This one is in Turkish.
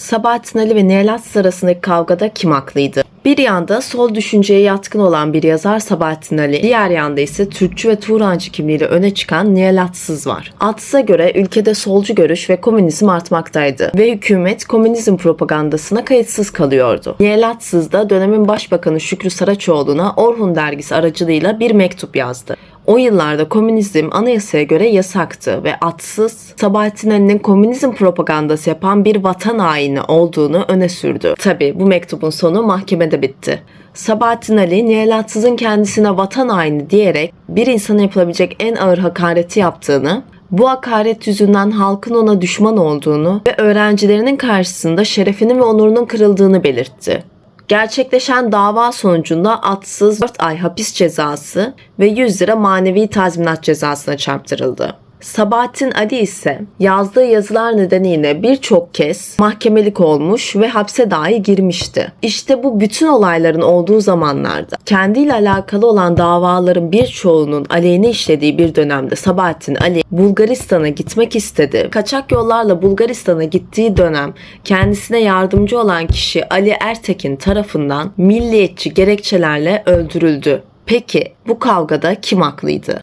Sabahattin Ali ve Atsız arasındaki kavgada kim haklıydı? Bir yanda sol düşünceye yatkın olan bir yazar Sabahattin Ali, diğer yanda ise Türkçü ve Turancı kimliğiyle öne çıkan Nihal Atsız var. Atsız'a göre ülkede solcu görüş ve komünizm artmaktaydı ve hükümet komünizm propagandasına kayıtsız kalıyordu. Nihal Atsız da dönemin başbakanı Şükrü Saraçoğlu'na Orhun dergisi aracılığıyla bir mektup yazdı. O yıllarda komünizm anayasaya göre yasaktı ve atsız Sabahattin Ali'nin komünizm propagandası yapan bir vatan haini olduğunu öne sürdü. Tabi bu mektubun sonu mahkemede bitti. Sabahattin Ali, Nihal Atsız'ın kendisine vatan haini diyerek bir insana yapılabilecek en ağır hakareti yaptığını, bu hakaret yüzünden halkın ona düşman olduğunu ve öğrencilerinin karşısında şerefinin ve onurunun kırıldığını belirtti. Gerçekleşen dava sonucunda atsız 4 ay hapis cezası ve 100 lira manevi tazminat cezasına çarptırıldı. Sabahattin Ali ise yazdığı yazılar nedeniyle birçok kez mahkemelik olmuş ve hapse dahi girmişti. İşte bu bütün olayların olduğu zamanlarda kendiyle alakalı olan davaların birçoğunun aleyhine işlediği bir dönemde Sabahattin Ali Bulgaristan'a gitmek istedi. Kaçak yollarla Bulgaristan'a gittiği dönem kendisine yardımcı olan kişi Ali Ertekin tarafından milliyetçi gerekçelerle öldürüldü. Peki bu kavgada kim haklıydı?